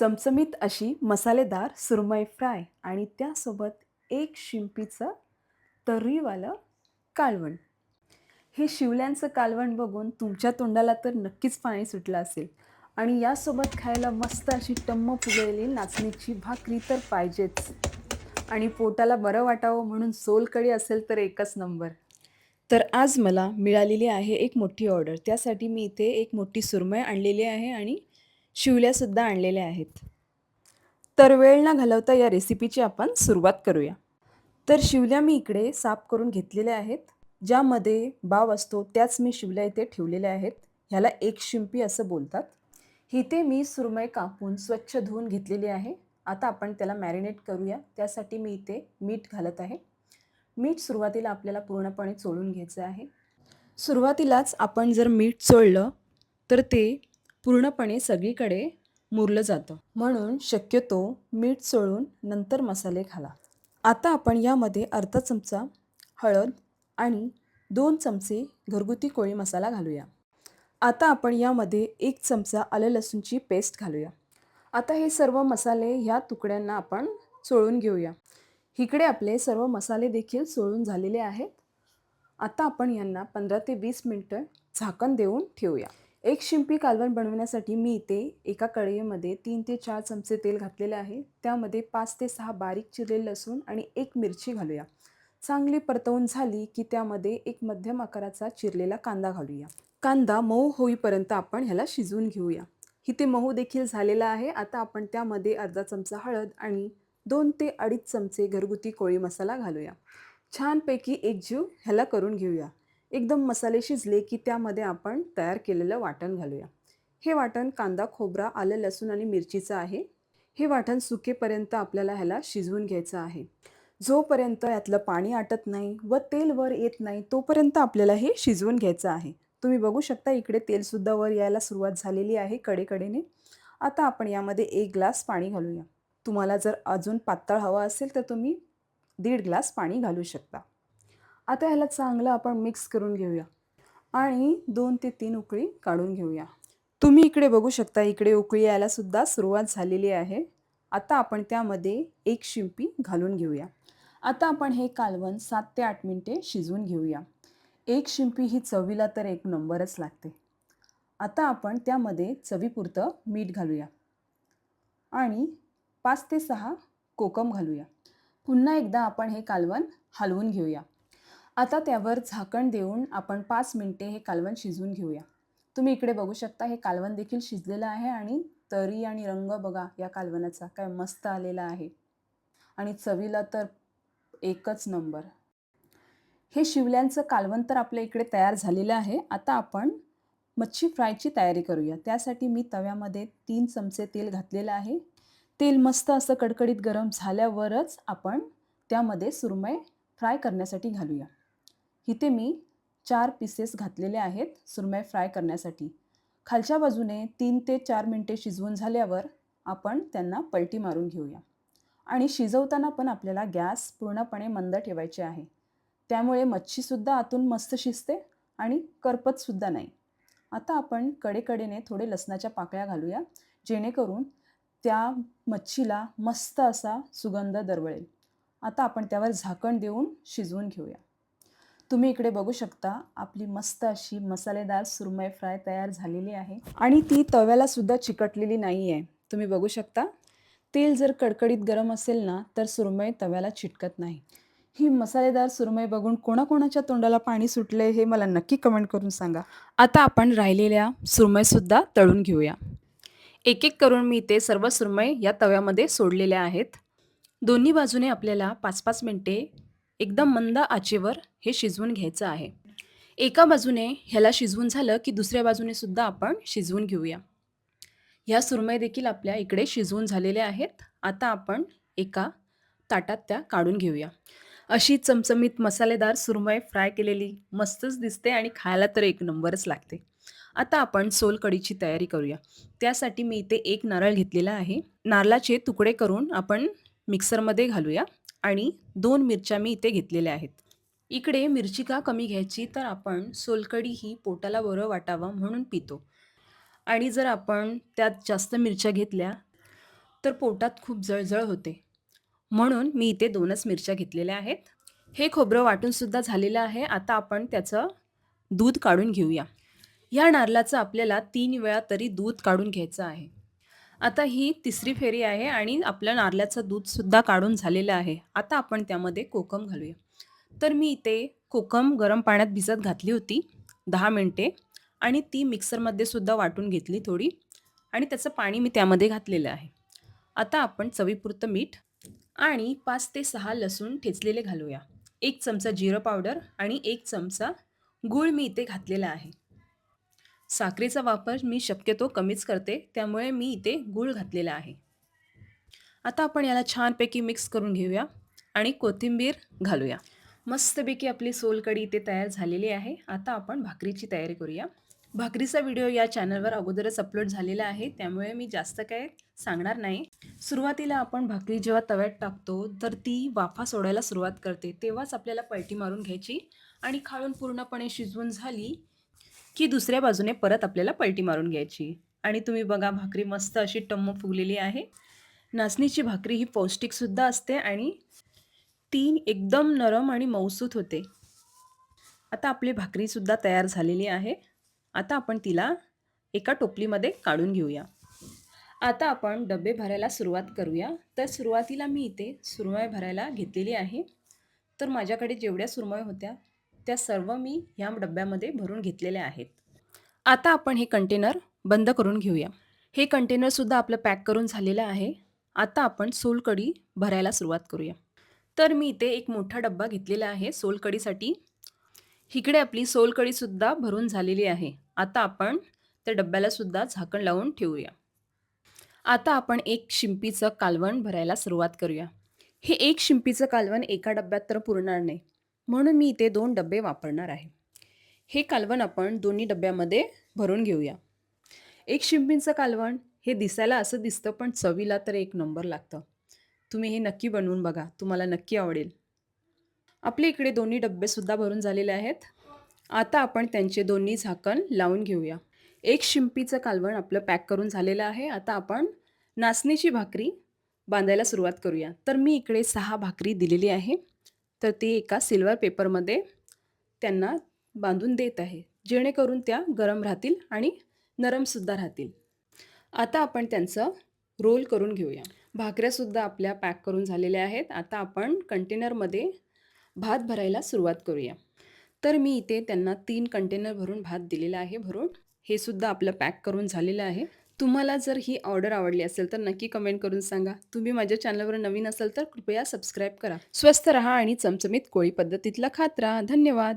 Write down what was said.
चमचमीत अशी मसालेदार सुरमई फ्राय आणि त्यासोबत एक शिंपीचं तर्रीवालं कालवण. हे शिवल्यांचं कालवण बघून तुमच्या तोंडाला तर नक्कीच पाणी सुटलं असेल. आणि यासोबत खायला मस्त अशी टम्म फुगलेली नाचणीची भाकरी तर पाहिजेच. आणि पोटाला बरं वाटावं म्हणून सोलकडी असेल तर एकच नंबर. तर आज मला मिळालेली आहे एक मोठी ऑर्डर. त्यासाठी मी इथे एक मोठी सुरमई आणलेली आहे आणि शिवल्यासुद्धा आणलेल्या आहेत. तर वेळ न घालवता या रेसिपीची आपण सुरुवात करूया. तर शिवल्या मी इकडे साफ करून घेतलेल्या आहेत. ज्यामध्ये बाव असतो त्याच मी शिवल्या इथे ठेवलेल्या आहेत. ह्याला एक शिंपी असं बोलतात. इथे मी सुरमय कापून स्वच्छ धुवून घेतलेली आहे. आता आपण त्याला मॅरिनेट करूया. त्यासाठी मी इथे मीठ घालत आहे. मीठ सुरुवातीला आपल्याला पूर्णपणे चोळून घ्यायचं आहे. सुरुवातीलाच आपण जर मीठ चोळलं तर ते पूर्णपणे सगळीकडे मुरलं जातं. म्हणून शक्यतो मीठ चोळून नंतर मसाले घाला. आता आपण यामध्ये अर्धा चमचा हळद आणि दोन चमचे घरगुती कोळी मसाला घालूया. आता आपण यामध्ये एक चमचा आलं लसूणची पेस्ट घालूया. आता हे सर्व मसाले ह्या तुकड्यांना आपण चोळून घेऊया. इकडे आपले सर्व मसाले देखील चोळून झालेले आहेत. आता आपण यांना पंधरा ते वीस मिनटं झाकण देऊन ठेवूया. एक शिंपी कालवण बनवण्यासाठी मी इथे एका कढईमध्ये तीन ते चार चमचे तेल घातलेले आहे. त्यामध्ये पाच ते सहा बारीक चिरलेले लसूण आणि एक मिरची घालूया. चांगली परतवून झाली की त्यामध्ये एक मध्यम आकाराचा चिरलेला कांदा घालूया. कांदा मऊ होईपर्यंत आपण ह्याला शिजवून घेऊया. इथे मऊ देखील झालेला आहे. आता आपण त्यामध्ये अर्धा चमचा हळद आणि दोन ते अडीच चमचे घरगुती कोळी मसाला घालूया. छानपैकी एकजीव ह्याला करून घेऊया. एकदम मसाले शिजले की त्यामध्ये आपण तयार केलेलं वाटण घालूया. हे वाटण कांदा खोबरा आलं लसूण आणि मिरचीचं आहे. हे वाटण सुकेपर्यंत आपल्याला ह्याला शिजवून घ्यायचं आहे. जोपर्यंत यातलं पाणी आटत नाही व तेल वर येत नाही तोपर्यंत आपल्याला हे शिजवून घ्यायचं आहे. तुम्ही बघू शकता इकडे तेलसुद्धा वर यायला सुरुवात झालेली आहे कडेकडेने. आता आपण यामध्ये एक ग्लास पाणी घालूया. तुम्हाला जर अजून पातळ हवा असेल तर तुम्ही दीड ग्लास पाणी घालू शकता. आता ह्याला चांगलं आपण मिक्स करून घेऊया. आणि दोन ते तीन उकळी काढून घेऊया. तुम्ही इकडे बघू शकता इकडे उकळी यायलासुद्धा सुरुवात झालेली आहे. आता आपण त्यामध्ये एक शिंपी घालून घेऊया. आता आपण हे कालवण सात ते आठ मिनटे शिजवून घेऊया. एक शिंपी ही चवीला तर एक नंबरच लागते. आता आपण त्यामध्ये चवीपुरतं मीठ घालूया. आणि पाच ते सहा कोकम घालूया. पुन्हा एकदा आपण हे कालवण हलवून घेऊया. आता त्यावर झाकण देऊन आपण पाच मिनटे हे कालवण शिजवून घेऊया. तुम्ही इकडे बघू शकता हे कालवण देखील शिजलेलं आहे आणि तरी आणि रंग बघा या कालवणाचा काय मस्त आलेला आहे. आणि चवीला तर एकच नंबर. हे शिवल्यांचं कालवण तर आपल्या इकडे तयार झालेलं आहे. आता आपण मच्छी फ्रायची तयारी करूया. त्यासाठी मी तव्यामध्ये तीन चमचे तेल घातलेलं आहे. तेल मस्त असं कडकडीत गरम झाल्यावरच आपण त्यामध्ये सुरमय फ्राय करण्यासाठी घालूया. इथे मी चार पीसेस घातलेले आहेत सुरमई फ्राय करण्यासाठी. खालच्या बाजूने तीन ते चार मिनटे शिजवून झाल्यावर आपण त्यांना पलटी मारून घेऊया. आणि शिजवताना पण आपल्याला गॅस पूर्णपणे मंद ठेवायचे आहे. त्यामुळे मच्छीसुद्धा आतून मस्त शिजते आणि करपतसुद्धा नाही. आता आपण कडेकडेने थोडे लसणाच्या पाकळ्या घालूया जेणेकरून त्या मच्छीला मस्त असा सुगंध दरवळेल. आता आपण त्यावर झाकण देऊन शिजवून घेऊया. तुम्ही इकडे बघू शकता आपली मस्त अशी मसालेदार सुरमई फ्राय तयार झालेली आहे. आणि ती तव्याला सुद्धा चिकटलेली नाही आहे तुम्ही बघू शकता तेल जर कडकडीत गरम असेल ना तर सुरमई तव्याला चिटकत नाही. ही मसालेदार सुरमई बघून कोणाकोणाच्या तोंडाला पाणी सुटले हे मला नक्की कमेंट करून सांगा. आता आपण राहिलेल्या सुरमईसुद्धा तळून घेऊया. एक एक करून मी ते सर्व सुरमई या तव्यामध्ये सोडलेल्या आहेत. दोन्ही बाजूने आपल्याला पाच पाच मिनटे एकदम मंद आचेवर हे शिजवून घ्यायचं आहे. एका बाजूने ह्याला शिजवून झालं की दुसऱ्या बाजूने सुद्धा आपण शिजवून घेऊया. ह्या सुरमई देखील आपल्या इकडे शिजवून झालेल्या आहेत. आता आपण एका ताटात त्या काढून घेऊया. अशी चमचमीत मसालेदार सुरमई फ्राय केलेली मस्तच दिसते आणि खायला तर एक नंबरच लागते. आता आपण सोलकढीची तयारी करूया. त्यासाठी मी इथे एक नारळ घेतलेला आहे. नारळाचे तुकडे करून आपण मिक्सरमध्ये घालूया. आणि दोन मिरच्या मी इथे घेतलेल्या आहेत. इकडे मिरची का कमी घ्यायची तर आपण सोलकडी ही पोटाला बरं वाटावं म्हणून पितो. आणि जर आपण त्यात जास्त मिरच्या घेतल्या तर पोटात खूप जळजळ होते. म्हणून मी इथे दोनच मिरच्या घेतलेल्या आहेत. हे खोबरं वाटूनसुद्धा झालेलं आहे. आता आपण त्याचं दूध काढून घेऊया. ह्या नारळाचं आपल्याला तीन वेळा तरी दूध काढून घ्यायचं आहे. आता ही तिसरी फेरी आहे आणि आपलं नारळाचं दूधसुद्धा काढून झालेलं आहे. आता आपण त्यामध्ये कोकम घालूया. तर मी इथे कोकम गरम पाण्यात भिजत घातली होती दहा मिनटे आणि ती मिक्सरमध्ये सुद्धा वाटून घेतली थोडी आणि त्याचं पाणी मी त्यामध्ये घातलेलं आहे. आता आपण चवीपुरतं मीठ आणि पाच ते सहा लसूण ठेचलेले घालूया. एक चमचा जिरं पावडर आणि एक चमचा गूळ मी इथे घातलेला आहे. साखरेचा वापर मी शक्यतो कमीच करते त्यामुळे मी इथे गूळ घातलेला आहे. आता आपण याला छानपैकी मिक्स करून घेऊया आणि कोथिंबीर घालूया. मस्तपैकी आपली सोलकढी इथे तयार झालेली आहे. आता आपण भाकरीची तयारी करूया. भाकरीचा व्हिडिओ या चॅनलवर अगोदरच अपलोड झालेला आहे त्यामुळे मी जास्त काय सांगणार नाही. सुरुवातीला आपण भाकरी जेव्हा तव्यात टाकतो तर ती वाफा सोडायला सुरुवात करते. तेव्हाच आपल्याला पलटी मारून घ्यायची आणि खाळून पूर्णपणे शिजवून झाली की दुसऱ्या बाजूने परत आपल्याला पलटी मारून घ्यायची. आणि तुम्ही बघा भाकरी मस्त अशी टम्म फुगलेली आहे. नाचणीची भाकरी ही पौष्टिकसुद्धा असते आणि ती एकदम नरम आणि मऊसूत होते. आता आपली भाकरीसुद्धा तयार झालेली आहे. आता आपण तिला एका टोपलीमध्ये काढून घेऊया. आता आपण डबे भरायला सुरुवात करूया. तर सुरुवातीला मी इथे सुरमय भरायला घेतलेली आहे. तर माझ्याकडे जेवढ्या सुरमय होत्या त्या सर्व मी ह्या डब्यामध्ये भरून घेतलेल्या आहेत. आता आपण हे कंटेनर बंद करून घेऊया. हे कंटेनरसुद्धा आपलं पॅक करून झालेलं आहे. आता आपण सोलकढी भरायला सुरुवात करूया. तर मी इथे एक मोठा डब्बा घेतलेला आहे सोलकढीसाठी इकडे आपली सोलकढीसुद्धा भरून झालेली आहे. आता आपण त्या डब्यालासुद्धा झाकण लावून ठेवूया. आता आपण एक शिंपीचं कालवण भरायला सुरुवात करूया. हे एक शिंपीचं कालवण एका डब्यात तर पुरणार नाही. म्हणून मी इथे दोन डबे वापरणार आहे. हे कालवण आपण दोन्ही डब्यामध्ये भरून घेऊया. एक शिंपीचं कालवण हे दिसायला असं दिसतं पण चवीला तर एक नंबर लागतं. तुम्ही हे नक्की बनवून बघा तुम्हाला नक्की आवडेल. आपल्या इकडे दोन्ही डब्बेसुद्धा भरून झालेले आहेत. आता आपण त्यांचे दोन्ही झाकण लावून घेऊया. एक शिंपीचं कालवण आपलं पॅक करून झालेलं आहे. आता आपण नाचणीची भाकरी बांधायला सुरुवात करूया. तर मी इकडे सहा भाकरी दिलेली आहे. तर ते एका सिल्वर पेपरमध्ये त्यांना बांधून देत आहे. जेणेकरून त्या गरम राहतील आणि नरमसुद्धा राहतील. आता आपण त्यांचं रोल करून घेऊया. भाकऱ्यासुद्धा आपल्या पॅक करून झालेल्या आहेत. आता आपण कंटेनरमध्ये भात भरायला सुरुवात करूया. तर मी इथे त्यांना तीन कंटेनर भरून भात दिलेला आहे. भरून हे सुद्धा आपलं पॅक करून झालेलं आहे. तुम्हाला जर ही ऑर्डर आवडली असेल तर नक्की कमेंट करून सांगा. तुम्ही माझ्या चॅनलवर नवीन असाल तर कृपया सबस्क्राईब करा. स्वस्त रहा आणि चमचमीत कोळी पद्धतीतला खात राहा. धन्यवाद.